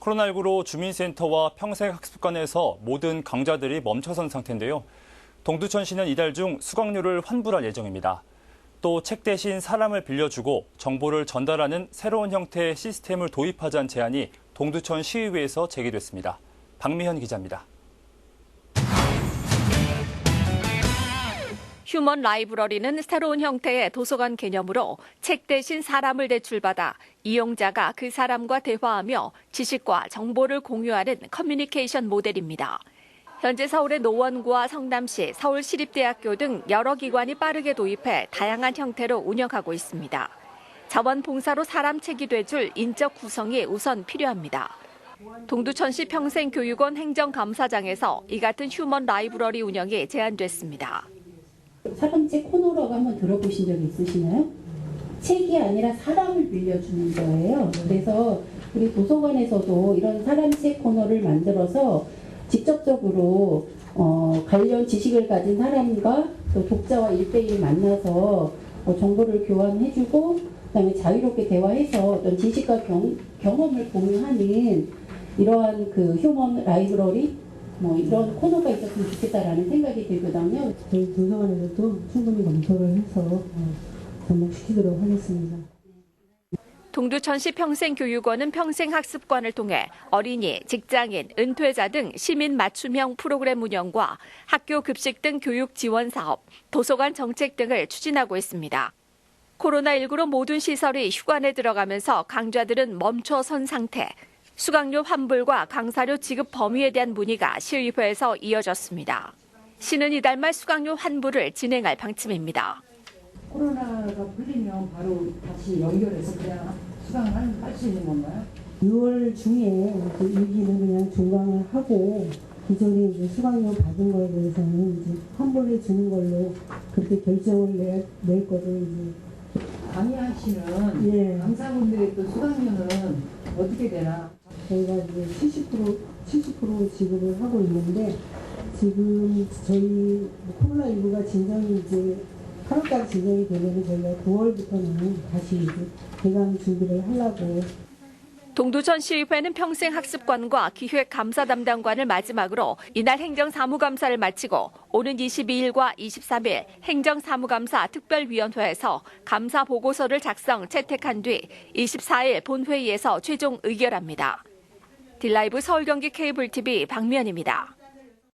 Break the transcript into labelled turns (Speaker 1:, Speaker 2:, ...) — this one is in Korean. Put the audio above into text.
Speaker 1: 코로나19로 주민센터와 평생학습관에서 모든 강좌들이 멈춰선 상태인데요. 동두천시는 이달 중 수강료를 환불할 예정입니다. 또 책 대신 사람을 빌려주고 정보를 전달하는 새로운 형태의 시스템을 도입하자는 제안이 동두천 시의회에서 제기됐습니다. 박미현 기자입니다.
Speaker 2: 휴먼 라이브러리는 새로운 형태의 도서관 개념으로 책 대신 사람을 대출받아 이용자가 그 사람과 대화하며 지식과 정보를 공유하는 커뮤니케이션 모델입니다. 현재 서울의 노원구와 성남시, 서울시립대학교 등 여러 기관이 빠르게 도입해 다양한 형태로 운영하고 있습니다. 자원봉사로 사람 책이 돼줄 인적 구성이 우선 필요합니다. 동두천시 평생교육원 행정감사장에서 이 같은 휴먼 라이브러리 운영이 제안됐습니다.
Speaker 3: 사람책 코너라고 한번 들어보신 적 있으시나요? 책이 아니라 사람을 빌려주는 거예요. 그래서 우리 도서관에서도 이런 사람책 코너를 만들어서 직접적으로 어, 관련 지식을 가진 사람과 또 독자와 일대일 만나서 어, 정보를 교환해주고 그다음에 자유롭게 대화해서 어떤 지식과 경, 경험을 공유하는 이러한 그 휴먼 라이브러리 뭐 이런 코너가 있었으면 좋겠다라는 생각이 들거든요.
Speaker 4: 저희 도서관에서도 충분히 검토를 해서 어, 접목시키도록 하겠습니다.
Speaker 2: 동두천시 평생교육원은 평생학습관을 통해 어린이, 직장인, 은퇴자 등 시민 맞춤형 프로그램 운영과 학교 급식 등 교육 지원 사업, 도서관 정책 등을 추진하고 있습니다. 코로나19로 모든 시설이 휴관에 들어가면서 강좌들은 멈춰 선 상태. 수강료 환불과 강사료 지급 범위에 대한 문의가 시의회에서 이어졌습니다. 시는 이달 말 수강료 환불을 진행할 방침입니다.
Speaker 5: 코로나가 풀리면 바로 다시 연결해서 그냥 수강을 할 수 있는 건가요?
Speaker 4: 6월 중에 이제 일기는 그냥 종강을 하고 기존에 이제 수강료 받은 거에 대해서는 이제 환불해 주는 걸로 그렇게 결정을 낼, 낼 거를 이제
Speaker 5: 강의하시는
Speaker 4: 예.
Speaker 5: 강사분들의 또 수강료는 어떻게 되나?
Speaker 4: 저희가 이제 70% 70% 지급을 하고 있는데 지금 저희 코로나 19가 진정이 이제 8월까지 진정이 되면 저희가 9월부터는 다시 개강 준비를 하려고
Speaker 2: 동두천 시의회는 평생 학습관과 기획 감사 담당관을 마지막으로 이날 행정 사무감사를 마치고 오는 22일과 23일 행정 사무감사 특별위원회에서 감사 보고서를 작성 채택한 뒤 24일 본회의에서 최종 의결합니다. 딜라이브 서울 경기 케이블TV 박미연입니다.